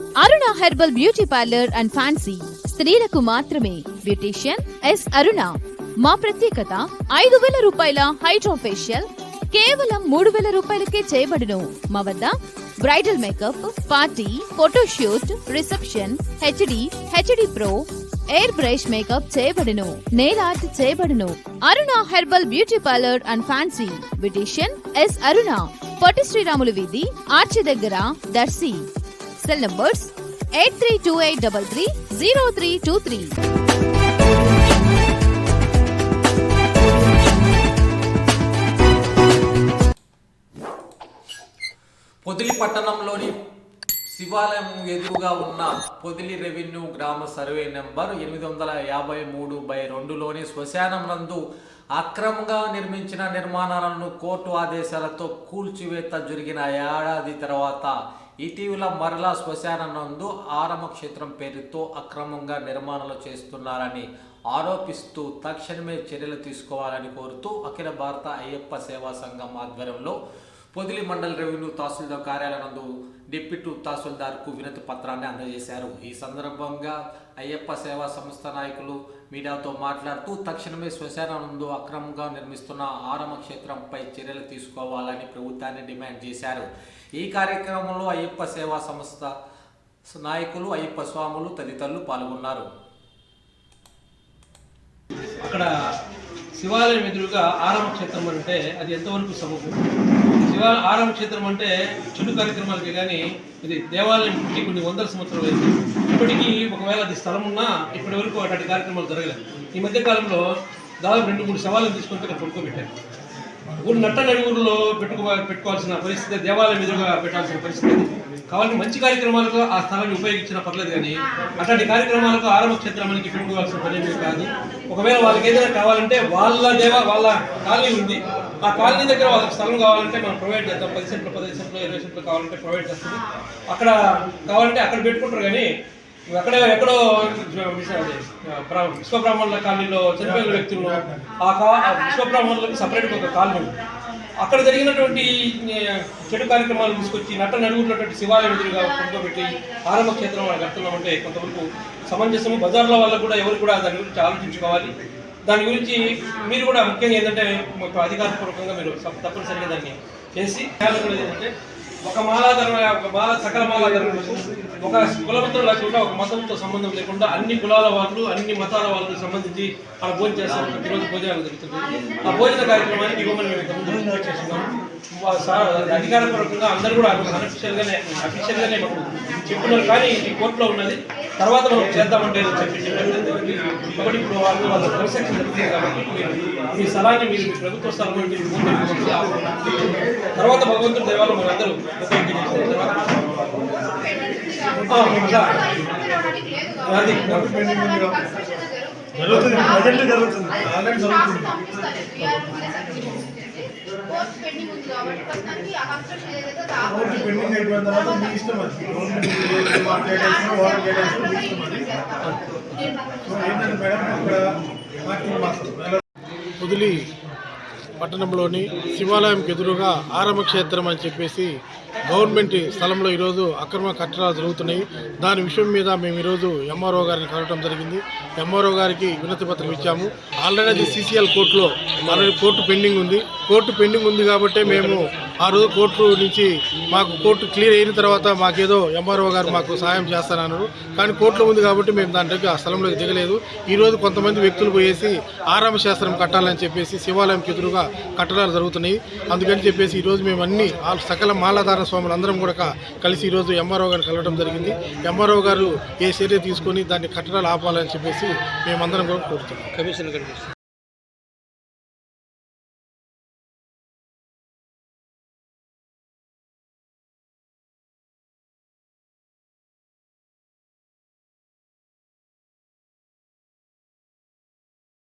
Aruna herbal beauty parlour and fancy. స్త్రీలకు మాత్రమే. Beautician S Aruna. మా ప్రత్యేకత ఐదు వేల రూపాయల హైడ్రో ఫేషియల్ కేవలం మూడు వేల రూపాయలకే చేయబడును. మా వద్ద bridal makeup party photoshoot reception HD HD pro air brush makeup చేయబడును. నెయిల్ ఆర్ట్ చేయబడును. Aruna herbal beauty parlour and fancy. Beautician S Aruna. Potti Sriramulu వీధి ఆర్చి దగ్గర Darsi. Cell numbers eight three two eight double three zero three two three Podili పట్టణంలోని శివాలయం ఎదురుగా ఉన్న Podili revenue గ్రామ survey number ఎనిమిది వందల యాభై మూడు బై రెండులోని శ్మశానం నందు అక్రమంగా నిర్మించిన నిర్మాణాలను కోర్టు ఆదేశాలతో కూల్చివేత జరిగిన ఏడాది తర్వాత ఇటీవల మరలా శ్మశానందు నందు ఆరమ క్షేత్రం పేరుతో అక్రమంగా నిర్మాణాలు చేస్తున్నారని ఆరోపిస్తూ తక్షణమే చర్యలు తీసుకోవాలని కోరుతూ అఖిల భారత అయ్యప్ప సేవా సంఘం ఆధ్వర్యంలో పొదిలి మండల రెవెన్యూ తహసీల్దార్ కార్యాలయం నందు డిప్యూటీ తహసీల్దార్కు వినతి పత్రాన్ని అందజేశారు. ఈ సందర్భంగా అయ్యప్ప సేవా సంస్థ నాయకులు మీడియాతో మాట్లాడుతూ తక్షణమే శ్మశానందు నందు అక్రమంగా నిర్మిస్తున్న ఆరమ క్షేత్రంపై చర్యలు తీసుకోవాలని ప్రభుత్వాన్ని డిమాండ్ చేశారు. ఈ కార్యక్రమంలో అయ్యప్ప సేవా సంస్థ నాయకులు అయ్యప్ప స్వాములు తదితరులు పాల్గొన్నారు. అక్కడ శివాలయం ఎదురుగా ఆరమ క్షేత్రం అంటే అది ఎంతవరకు సబబు శివ ఆరామ క్షేత్రం అంటే చెడు కార్యక్రమాలకి కానీ ఇది దేవాలయం పుట్టి కొన్ని వందల సంవత్సరాలు అయింది. ఇప్పటికీ ఒకవేళ అది స్థలం ఉన్నా ఇప్పటి వరకు అటువంటి కార్యక్రమాలు జరగలేదు. ఈ మధ్య కాలంలో దాదాపు రెండు మూడు సవాళ్ళను తీసుకొని ఇక్కడ పడుకోబెట్టారు. ఊరు నట్ట నలుగురులో పెట్టుకో పెట్టుకోవాల్సిన పరిస్థితి దేవాలయం ఎదురుగా పెట్టాల్సిన పరిస్థితి కావాలని మంచి కార్యక్రమాలకు ఆ స్థలాన్ని ఉపయోగించినా పర్లేదు కానీ అట్లాంటి కార్యక్రమాలకు ఆరంభ క్షేత్రానికి పెట్టుకోవాల్సిన పని కాదు. ఒకవేళ వాళ్ళకి ఏదైనా కావాలంటే వాళ్ళ దేవ వాళ్ళ కాలనీ ఉంది. ఆ కాలనీ దగ్గర వాళ్ళకి స్థలం కావాలంటే మనం ప్రొవైడ్ చేద్దాం పది సెంట్లు పది సెంట్లు ఇరవై సెంట్లు కావాలంటే ప్రొవైడ్ చేస్తుంది అక్కడ కావాలంటే అక్కడ పెట్టుకుంటారు కానీ ఎక్కడ ఎక్కడో అదే, విశ్వబ్రాహ్మణుల కాలనీలో చనిపోయిన వ్యక్తులు ఆ కా ఆ విశ్వబ్రాహ్మణులకు సపరేట్గా ఒక కాలనీ అక్కడ జరిగినటువంటి చెడు కార్యక్రమాలు తీసుకొచ్చి నట్ట నడుగుతున్నటువంటి శివాలయం ఎదురుగా పడుకోబెట్టి ఆరంభ క్షేత్రం వాళ్ళు కడుతున్నామంటే కొంతవరకు సమంజసము. బజార్ల వాళ్ళకు కూడా ఎవరు కూడా దాని గురించి ఆలోచించుకోవాలి. దాని గురించి మీరు కూడా ముఖ్యంగా ఏంటంటే మీకు అధికారపూర్వకంగా మీరు తప్పనిసరిగా దాన్ని చేసి చేయాలనుకునేది ఏంటంటే ఒక మాలాధర్మ ఒక మాల సకల మాలాధర్మలకు ఒక కులమతం లేకుండా ఒక మతంతో సంబంధం లేకుండా అన్ని కులాల వాళ్ళు అన్ని మతాల వాళ్ళకి సంబంధించి అలా భోజనం చేస్తాం ఈరోజు భోజనాలు జరుగుతుంది ఆ భోజన కార్యక్రమానికి ఇవ్వమని మేము చేస్తున్నాము అధికారపూర్వకంగా అందరూ కూడా అఫీషియల్ అఫీషియల్గానే చెప్పినారు మాకు చెప్తున్నారు కానీ ఇది కోర్టులో ఉన్నది తర్వాత మనం చేద్దామంటే చెప్పి ఇప్పుడు వాళ్ళు వాళ్ళ జరుగుతుంది కాబట్టి మీ స్థలాన్ని మీరు మీ ప్రభుత్వ స్థలం నుండి మీరు ముందుకు తీసుకెళ్ళి తర్వాత భగవంతుడి దేవాలు మనందరూ ఉపయోగించి ఓన్లీ పెండింగ్ అయిపోయిన తర్వాత మీ ఇష్టం అది. గవర్నమెంట్ మా కేటాయించిన వాటర్ కేటాయించిన మీ ఇష్టం అది. సో ఏంటంటే మేడం ఇక్కడ నెల పొదిలి పట్టణంలోని శివాలయంకి ఎదురుగా ఆరమ క్షేత్రం అని చెప్పేసి గవర్నమెంట్ స్థలంలో ఈరోజు అక్రమ కట్టడాలు జరుగుతున్నాయి. దాని విషయం మీద మేము ఈరోజు ఎంఆర్ఓ గారిని కలవటం జరిగింది. ఎంఆర్ఓ గారికి వినతి పత్రం ఇచ్చాము. ఆల్రెడీ అది సీసీఎల్ కోర్టులో ఆల్రెడీ కోర్టు పెండింగ్ ఉంది. కోర్టు పెండింగ్ ఉంది కాబట్టి మేము ఆ రోజు కోర్టు నుంచి మాకు కోర్టు క్లియర్ అయిన తర్వాత మాకేదో ఎంఆర్ఓ గారు మాకు సాయం చేస్తానన్నారు. కానీ కోర్టులో ఉంది కాబట్టి మేము దాంట్లోకి ఆ స్థలంలోకి దిగలేదు. ఈరోజు కొంతమంది వ్యక్తులు పోయేసి ఆరామ శాస్త్రం కట్టాలని చెప్పేసి శివాలయంకి ఎదురుగా కట్టడాలు జరుగుతున్నాయి. అందుకని చెప్పేసి ఈరోజు మేము అన్ని ఆ సకల మాలాధార స్వాములు అందరం కూడా కలిసి ఈరోజు ఎంఆర్ఓ గారిని కలవడం జరిగింది. ఎంఆర్ఓ గారు ఏ చర్య తీసుకొని దాన్ని కట్టడాలు ఆపాలని చెప్పేసి మేమందరం కూడా కోరుతున్నాం. కమిషన్